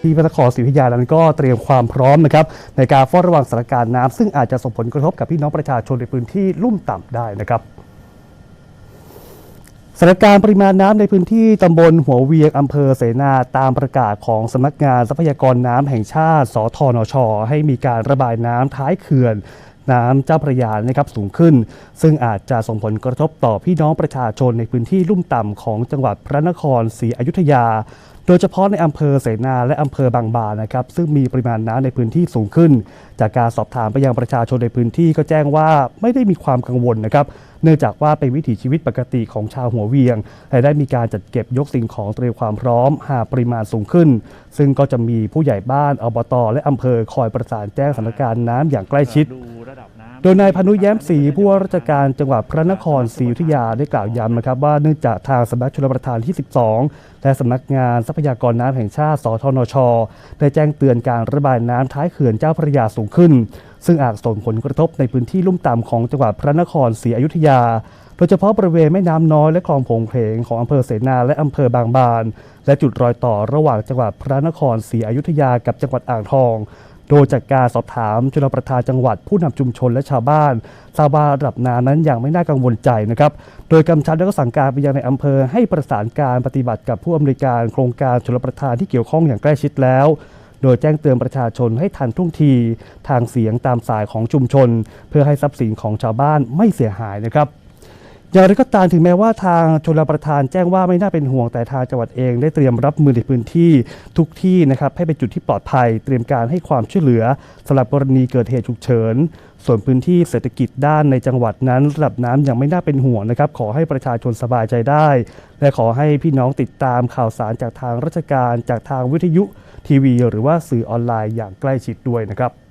ที่พระนครศรีอยุธยานั้นก็เตรียมความพร้อมนะครับในการเฝ้าระวังสถานการณ์น้ำซึ่งอาจจะส่งผลกระทบกับพี่น้องประชาชนในพื้นที่ลุ่มต่ำได้นะครับสถานการณ์ปริมาณน้ำในพื้นที่ตำบลหัวเวียงอำเภอเสนาตามประกาศของสำนักงานทรัพยากรน้ำแห่งชาติ สทนช ให้มีการระบายน้ำท้ายเขื่อน น้ำเจ้าพระยานะครับสูงขึ้น ซึ่งอาจจะส่งผลกระทบต่อพี่น้องประชาชนในพื้นที่ลุ่มต่ำของจังหวัดพระนครศรีอยุธยา โดยเฉพาะในอำเภอเสนาและอำเภอบางบานนะครับซึ่งมีปริมาณน้ำในพื้นที่สูงขึ้น จากการสอบถามไปยังประชาชนในพื้นที่ก็แจ้งว่าไม่ได้มีความกังวลนะครับเนื่องจากว่าเป็นวิถีชีวิตปกติของชาวหัวเวียงและได้มีการจัดเก็บยกสิ่งของเตรียมความพร้อม หากปริมาณสูงขึ้น ซึ่งก็จะมีผู้ใหญ่บ้านอบต และอำเภอคอยประสานแจ้งสถานการณ์น้ำอย่างใกล้ชิด โดยนายพนุแย้มศรีผู้ว่าราชการจังหวัดพระนครศรีอยุธยาได้กล่าวย้ำนะครับ ว่าเนื่องจากทางสำนักชลประทานที่ 12 และสำนักงานทรัพยากรน้ำแห่งชาติ สทนช ได้แจ้งเตือนการระบายน้ำท้ายเขื่อนเจ้าพระยาสูงขึ้น ซึ่งอาจส่งผลกระทบในพื้นที่ลุ่มต่ำของจังหวัดพระนครศรีอยุธยา โดยเฉพาะบริเวณแม่น้ำน้อยและคลองผงเพลงของอำเภอเสนาและอำเภอบางบาน และจุดรอยต่อระหว่างจังหวัดพระนครศรีอยุธยากับจังหวัดอ่างทอง โดยจากการสอบถามชลประทานจังหวัดผู้นำชุมชนและชาวบ้านทราบว่าระดับน้ำนั้นยังไม่น่ากังวลใจนะครับ โดยกำชับและก็สั่งการไปยังในอำเภอให้ประสานการปฏิบัติกับผู้อำนวยการโครงการชลประทานที่เกี่ยวข้องอย่างใกล้ชิดแล้วโดยแจ้งเตือนประชาชนให้ทันท่วงที ทางเสียงตามสายของชุมชน เพื่อให้ทรัพย์สินของชาวบ้านไม่เสียหายนะครับ อย่างไรก็ตามถึงแม้ว่าทางชลประทานแจ้งว่าไม่น่าเป็นห่วงแต่ทางจังหวัดเองได้เตรียมรับมือในพื้นที่ทุกที่นะครับให้เป็นจุดที่ปลอดภัย เตรียมการให้ความช่วยเหลือสำหรับกรณีเกิดเหตุฉุกเฉิน ส่วนพื้นที่เศรษฐกิจด้านในจังหวัดนั้นระดับน้ำยังไม่น่าเป็นห่วงนะครับ ขอให้ประชาชนสบายใจได้ และขอให้พี่น้องติดตามข่าวสารจากทางราชการ จากทางวิทยุทีวี หรือว่าสื่อออนไลน์อย่างใกล้ชิดด้วยนะครับ